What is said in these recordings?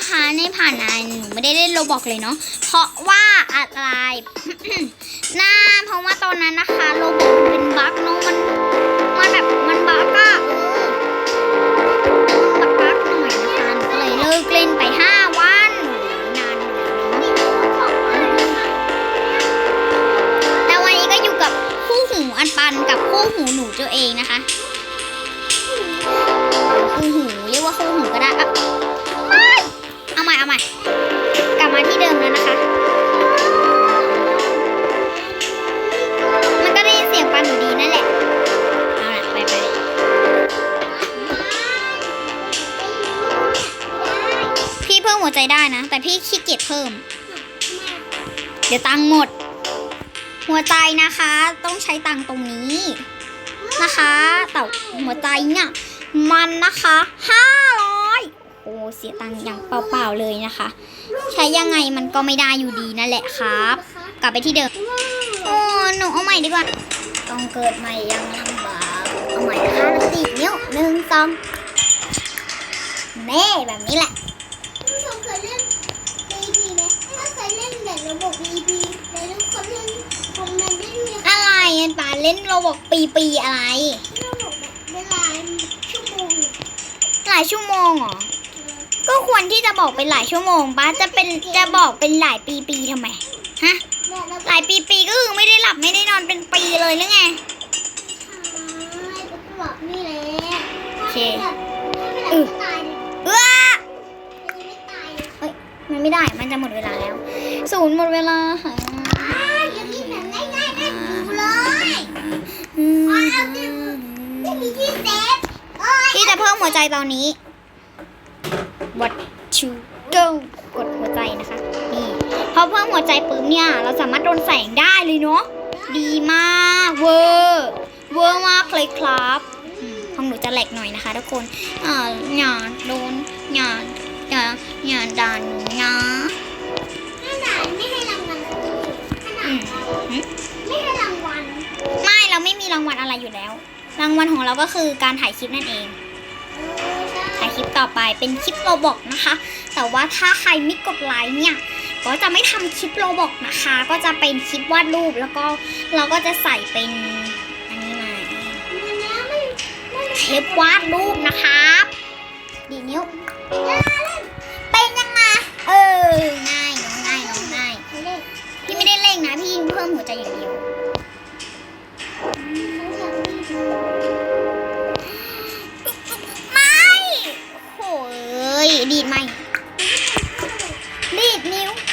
นะคะในผ่านนานหนูไม่ได้เล่นโรบอกเลยเนาะเพราะว่าอะไรน่าเพราะว่าตอนนั้นนะคะโรบอกมันเป็นบั๊กเนาะมันมันแบบมันบั๊กอะเออบั๊กบั๊กหน่อยนะคะหนูก็เลยเลิกเล่นไป5วันนานหน่อยเนาะแต่วันนี้ก็อยู่กับคู่หูอันปันกับคู่หูหนูตัวเองนะคะคู่หูเรียกว่าคู่หูก็ได้ หัวใจได้นะ แต่พี่ขี้เกียจเพิ่ม เดี๋ยวตังค์หมด หัวใจนะคะ ต้องใช้ตังค์ตรงนี้นะคะ แต่หัวใจเนี่ยมันนะคะห้าร้อยโอ้เสียตังค์อย่างเปล่าๆเลยนะคะ ใช้ยังไงมันก็ไม่ได้อยู่ดีนั่นแหละครับ กลับไปที่เดิมโอ้หนูเอาใหม่ดีกว่า ต้องเกิดใหม่ยังลำบากเอาใหม่นะคะแล้วตีนิ้วหนึ่งสองแน่แบบนี้แหละ เล่นโรบอกปีปีๆอะไรระบบแบบเวลาชั่วโมงเนี่ยหลายชั่วโมงเหรอ ก็ควรที่จะบอกเป็นหลายชั่วโมงป้าจะเป็นจะบอกเป็นหลายปีปีๆทำไม ฮะแบบระบบหลายปีปีๆก็คือไม่ได้หลับไม่ได้นอนเป็นปีเลยหรือไงก็บอกนี่แหละโอเคถ้าไม่หลับก็ตายเลยเอื้อยังไม่ตายเลยมันไม่ได้ มันจะหมดเวลาแล้ว ศูนย์หมดเวลาค่ะ ไม่มีที่เซฟโอ้ยที่จะเพิ่มหัวใจตอนนี้ what to go กดหัวใจนะคะ นี่พอเพิ่มหัวใจปุ๊บเนี่ย เราสามารถโดนแสงได้เลยเนาะ ดีมากเวอร์เวอร์มากเลยครับอืมของหนูจะแหลกหน่อยนะคะทุกคนอ่าอย่าโดนอย่าอย่าอย่าด่าหนูนะขนาดไม่ให้รางวัลขนาอืดมไม่ให้รางวัล ไม่มีรางวัลอะไรอยู่แล้ว รางวัลของเราก็คือการถ่ายคลิปนั่นเอง ถ่ายคลิปต่อไปเป็นคลิปโรบอกนะคะ แต่ว่าถ้าใครไม่กดไลค์เนี่ย ก็จะไม่ทำคลิปโรบอกนะคะ ก็จะเป็นคลิปวาดรูปแล้วก็เราก็จะใส่เป็นอันนี้มามันนะไม่ไม่เทปวาดรูปนะครับ ดีนิ้ว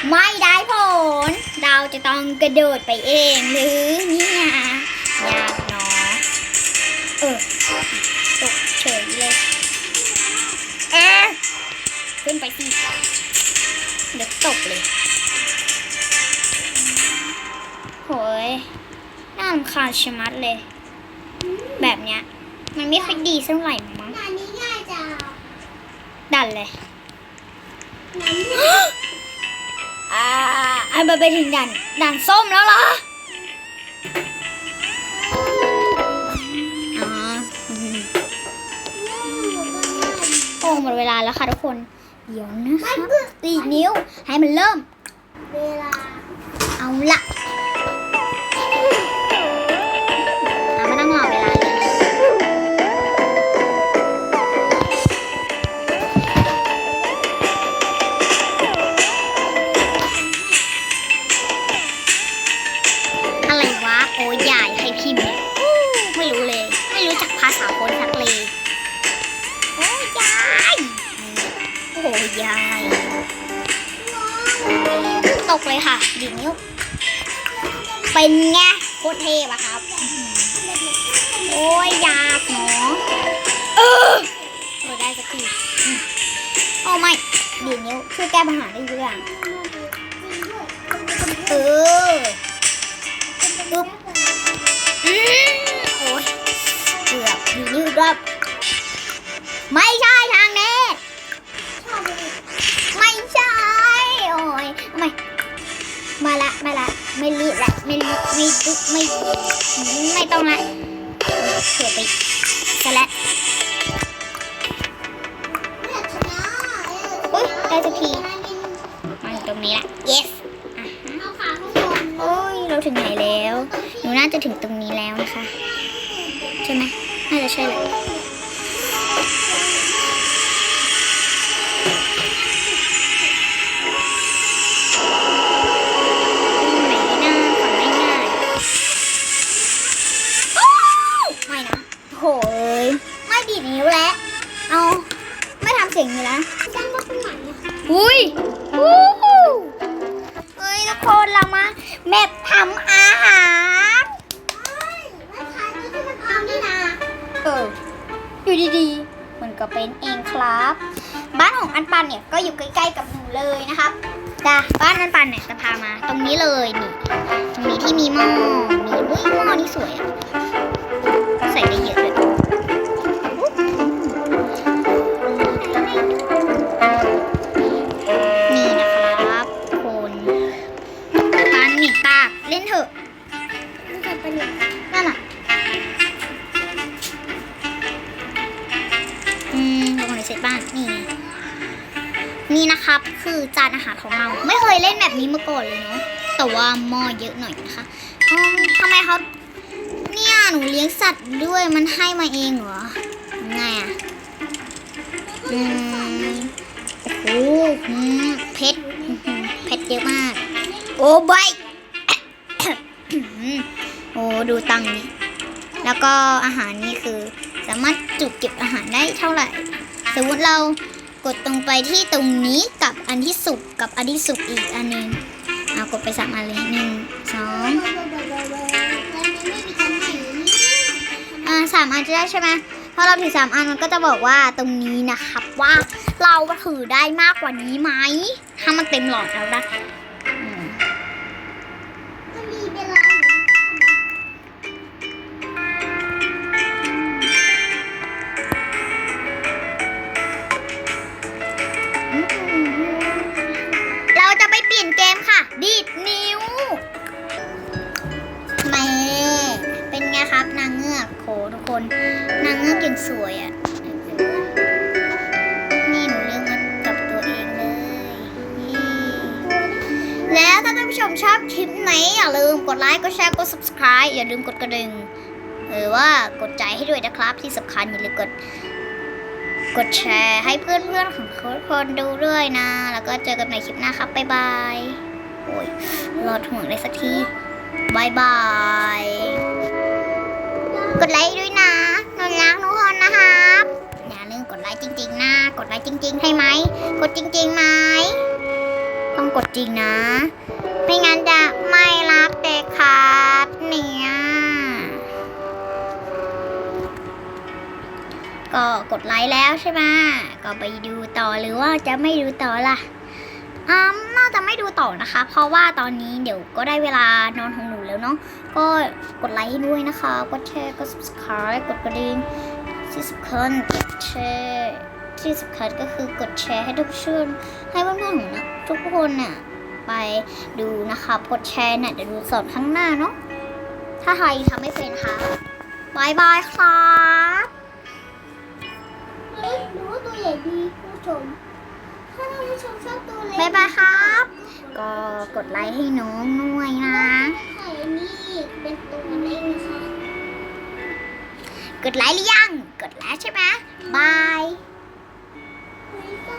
ไม่ได้ผล เราจะต้องกระโดดไปเองหรือเนี่ยยากเนาะเออตกเฉยเลยเออขึ้นไปสิเดี๋ยวตกเลยโหยน่ารำคาญชะมัดเลย แบบเนี้ย มันไม่ค่อยดีสักเท่าไหร่มั้งงานนี้ง่ายจังดันเลยน้ อ่าอันไปถึงด่านด่านส้มแล้วเหรออ๋อโอ้หมดเวลาแล้วค่ะทุกคน เดี๋ยวนะคะตีนิ้วให้มันเริ่ม เวลา เอาละ ยาย ตกเลยค่ะดีดนิ้วเป็นไงโคตรเทปะครับ โอ้ยยากเนาะเออเออได้สักทีอืมโอ้ไม่ดีนิ้วช่วยแก้ปัญหาได้เยอะอย่างเออปึ๊บอืมโอ้ยเกือบดีนิ้วอีกรอบไม่ใช่ ไม่รีละไม่รีรีดุไม่ไม่ต้องละเผื่อไปกันละอุ้ยได้จะกทีมาอยู่ตรงนี้ละ yes โอ้ยเราถึงไหนแล้ว หนูน่าจะถึงตรงนี้แล้วนะคะ ใช่ไหมน่าจะใช่แหละำอาหารไม่ทานนี่คือมันทำนี่นะเอออยู่ดีๆ มันก็เป็นเองครับ บ้านของอันปันเนี่ยก็อยู่ใกล้ๆกับหนูเลยนะครับจ้ะบ้านอันปันเนี่ยจะพามา ตรงนี้เลยนี่ตรงนี้ที่มีหม้อมีอุ้ยหม้อนี่สวยอะ นี่นะครับคือจานอาหารของเรา ไม่เคยเล่นแบบนี้มาก่อนเลยเนาะแต่ว่าหม้อเยอะหน่อยนะคะอืมทำไมเขาเนี่ยหนูเลี้ยงสัตว์ด้วยมันให้มาเองเหรอไงอะอืมโอ้โหเพชรเพชรเยอะมาก โอ้ใบโอ้ดูตังนี่แล้วก็อาหารนี่คือสามารถจุเก็บอาหารได้เท่าไหร่ สมมติเรา กดตรงไปที่ตรงนี้กับอันที่สุกกับอันที่สุกอีกอันหนึงเอากดไปสามอันเลยหนึ่งสองอ่าสามอันจะได้ใช่ไหมพอเราถือสามอันมันก็จะบอกว่าตรงนี้นะครับว่าเราถือได้มากกว่านี้ไหมถ้ามันเต็มหลอดแล้วนะ นเกมค่ะ ดีดนิ้วแม่เป็นไงครับนางเงือกโหทุกคน นางเงือกยังสวยอะ่ะ นี่หนูเลือกมากับตัวเองเลย แล้วถ้าท่านผู้ชมชอบคลิปไหนอย่าลืมกดไลค์ กดแชร์ กด subscribe อย่าลืมกดกระดิ่งหรือว่ากดใจให้ด้วยนะครับที่สำคัญอย่าลืมกด กดแชร์ให้เพื่อนๆของทุกคนดูด้วยนะ แล้วก็เจอกันใหม่คลิปหน้าครับบ๊ายบายโอ้ยรอดห่วงได้สักทีบายบาย กดไลค์ด้วยนะนนรักทุกคนนะครับ อย่าลืมกดไลค์จริง ๆ นะ กดไลค์จริง ๆ ให้ไหม กดจริงๆไหมต้องกดจริงนะ ไม่งั้นจะไม่รักเด็กขาดเนี่ย ก็กดไลค์แล้วใช่ไหมก็ไปดูต่อหรือว่าจะไม่ดูต่อล่ะอืมน่าจะไม่ดูต่อนะคะ เพราะว่าตอนนี้เดี๋ยวก็ได้เวลานอนของหนูแล้วเนาะก็กดไลค์ให้ด้วยนะคะกดแชร์กด subscribe กดกระดิ่งที่สำคัญกดแชร์ที่สำคัญก็คือกดแชร์ให้ทุกเชื่อนให้เพื่อนๆของนะทุกคนน่ะไปดูนะคะกดแชร์เนี่ยเดี๋ยวดูสอนข้างหน้าเนาะถ้าใครทำไม่เป็นนะคะบายบายครับเฮ้ยหนูว่าตัวใหญ่ดีคุณผู้ชม ถ้าท่านผู้ชมชอบตัวเล็กบายบายครับ ก็กดไลค์ให้น้องด้วยนะ ไข่นี่เป็นตัวเล็กนะคะ กดไลค์หรือยัง กดแล้วใช่ไหมบาย